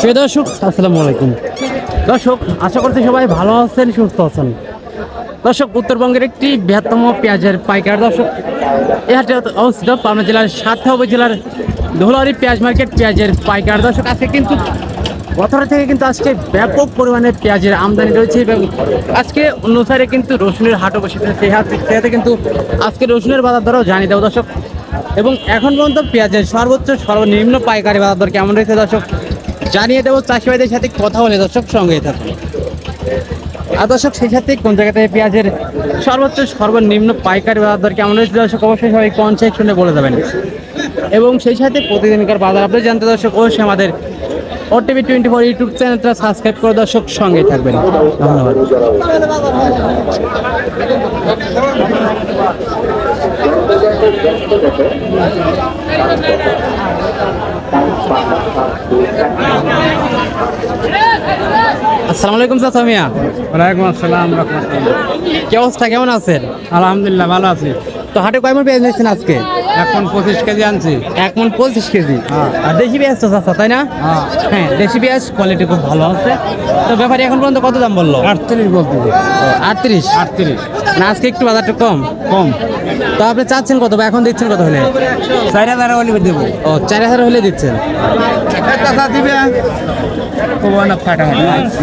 প্রিয় দর্শক, আসসালামু আলাইকুম। দর্শক, আশা করছি সবাই ভালো আছেন, সুস্থ আছেন। দর্শক, উত্তরবঙ্গের একটি বৃহত্তম পেঁয়াজের পাইকার দর্শক, এ অবস্থিত পাবনা জেলার সাতটা উপজেলার ধুলারি পেঁয়াজ মার্কেট পেঁয়াজের পাইকার দর্শক, আজকে কিন্তু বছর থেকে কিন্তু আজকে ব্যাপক পরিমাণে পেঁয়াজের আমদানি রয়েছে এবং আজকে অনুসারে কিন্তু রসুনের হাটও বসেছে সেই হাট সেটাতে কিন্তু আজকে রসুনের বাজার দরও জানিয়ে দেবো দর্শক। এবং এখন পর্যন্ত পেঁয়াজের সর্বোচ্চ সর্বনিম্ন পাইকারি বাজার দর কেমন রয়েছে দর্শক? জানিয়ে দেবো চাষি ভাইদের সাথে কথা বলে দর্শক সঙ্গেই থাকুন। আর দর্শক, সেই সাথে কোন জায়গা থেকে পেঁয়াজের সর্বোচ্চ সর্বনিম্ন পাইকারি বাজার দর কেমন রয়েছে দর্শক, অবশ্যই সবাই কনসেট শুনে বলে দেবেন। এবং সেই সাথে প্রতিদিনকার বাজার আপনি জানতে দর্শক, অবশ্যই আমাদের ওটিভি টোয়েন্টি ফোর ইউটিউব চ্যানেলটা সাবস্ক্রাইব করে দর্শক সঙ্গে থাকবেন। ধন্যবাদ। আসসালামু আলাইকুম চাচা মিয়া। ওয়ালাইকুম আসসালাম রহমতুল্লাহ। কি অবস্থা কেমন আছেন? আলহামদুলিল্লাহ ভালো আছি। তো হাটে কয়মন পেঁয়াজ নিয়েছেন আজকে? এখন পঁচিশ কেজি আনছি। এক মন পঁচিশ কেজি। হ্যাঁ। আর দেশি পেঁয়াজ তো চাচা তাই না? হ্যাঁ। হ্যাঁ দেশি পেঁয়াজ কোয়ালিটি খুব ভালো আছে। তো ব্যাপারে এখন পর্যন্ত কত দাম বলল? আটত্রিশ বলতে আটত্রিশ? আটত্রিশ। না আজকে একটু বাজারটা কম। কম। তো আপনি চাচ্ছেন কত বা এখন দিচ্ছেন কত হলে? চার হাজার হলে দেবো। ও চার হাজার হলে দিচ্ছেন? টাকা দিবে।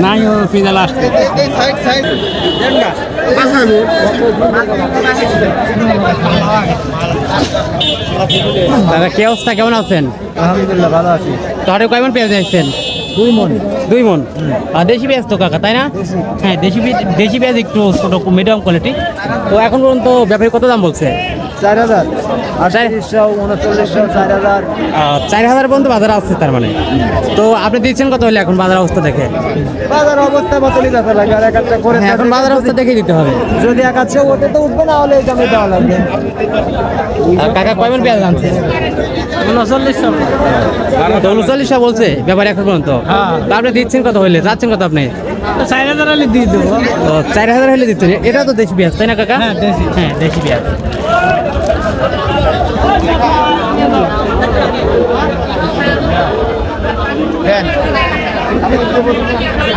নাই ও পিজাল আসছে। দাদা কে অবস্থা? কেমন আছেন? আলহামদুলিল্লাহ ভালো আছি। তাহলে কয়মন পেঁয়াজ নিয়েছেন? দুই মন। দুই মন? আর দেশি পেঁয়াজ তো কাকা তাই না? হ্যাঁ দেশি দেশি পেঁয়াজ একটু ছোটো মিডিয়াম কোয়ালিটি তো এখন পর্যন্ত ব্যাপারী কত দাম বলছে? চার হাজার। আটত্রিশশো উনচল্লিশশো চার হাজার। চার হাজার পর্যন্ত বাজার আসছে তার মানে? তো আপনি দিচ্ছেন কত হলে এখন বাজার অবস্থা দেখে? বাজার অবস্থা মতনই দেখা লাগে আর এক একটা করে হ্যাঁ, এখন বাজার অবস্থা দেখে দিতে হবে। যদি এক আছে ওতে তো উঠবে না হলে দামে দেওয়া লাগবে। কাকা কয়মন পেঁয়াজ আনছে? উনচল্লিশশো। তো উনচল্লিশশো বলছে ব্যাপারে এখন পর্যন্ত। হ্যাঁ। আপনি দিচ্ছেন কত হলে? যাচ্ছেন কত আপনি? চার হাজার হলে দিয়ে দেবো। চার হাজার হলে দিচ্ছেন। এটা তো দেশি পেঁয়াজ তাই না কাকা? হ্যাঁ, দেশি। হ্যাঁ দেশি পেঁয়াজ।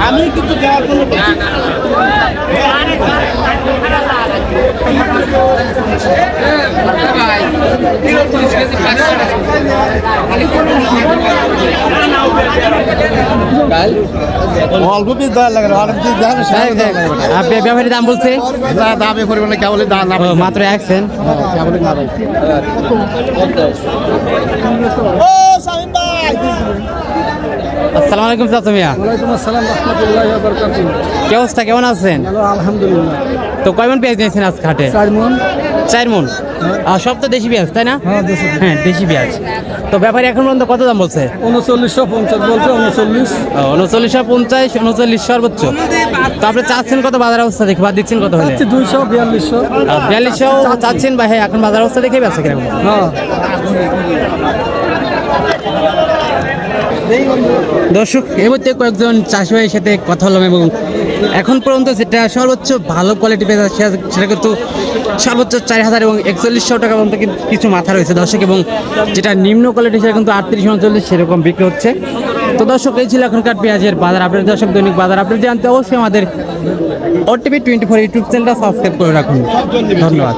আমি কিন্তু দেওয়ার জন্য অল্প পিস দেওয়ার লাগে অল্প পিস দেওয়ার আপনি ব্যাপারী দাম বলছে? দামে কেবল দাম না ও, মাত্র একছেন ও সামিম ভাই। আসসালামু আলাইকুম চাচা মিয়া। ওয়ালাইকুম আসসালাম রহমতুল্লাহ বরকাতুহ। কি অবস্থা কেমন আছেন? আলহামদুলিল্লাহ। তো কয়মন পেঁয়াজ নিয়েছেন হাটে চার মন। চার মন? আর সব তো দেশি পেঁয়াজ তাই না? হ্যাঁ দেশি হ্যাঁ পেঁয়াজ। তো ব্যাপারী এখন পর্যন্ত কত দাম বলছে? উনচল্লিশশো পঞ্চাশ বলছে উনচল্লিশ। উনচল্লিশ পঞ্চাশ উনচল্লিশ সর্বোচ্চ। তো আপনি চাচ্ছেন কত বাজার অবস্থা দেখে বা দিচ্ছেন কত হলে? দুইশো বিয়াল্লিশশো। বিয়াল্লিশশো চাচ্ছেন বা হ্যাঁ এখন বাজার অবস্থা দেখে বেঁচে কীরকম হ্যাঁ। দর্শক এই মধ্যে কয়েকজন চাষি ভাইয়ের সাথে কথা হলাম এবং এখন পর্যন্ত যেটা সর্বোচ্চ ভালো কোয়ালিটি যাচ্ছে সেটা কিন্তু সর্বোচ্চ চার হাজার এবং একচল্লিশশো টাকা পর্যন্ত কিছু মাথা রয়েছে দর্শক, এবং যেটা নিম্ন কোয়ালিটি সেটা কিন্তু আটত্রিশ উনচল্লিশ, সেরকম বিক্রি হচ্ছে। তো দর্শক, এই ছিল এখনকার পেঁয়াজের বাজার আপডেট দর্শক, দৈনিক বাজার আপডেট জানতে অবশ্যই আমাদের ওটিভি টোয়েন্টি ফোর ইউটিউব চ্যানেলটা সাবস্ক্রাইব করে রাখুন। ধন্যবাদ।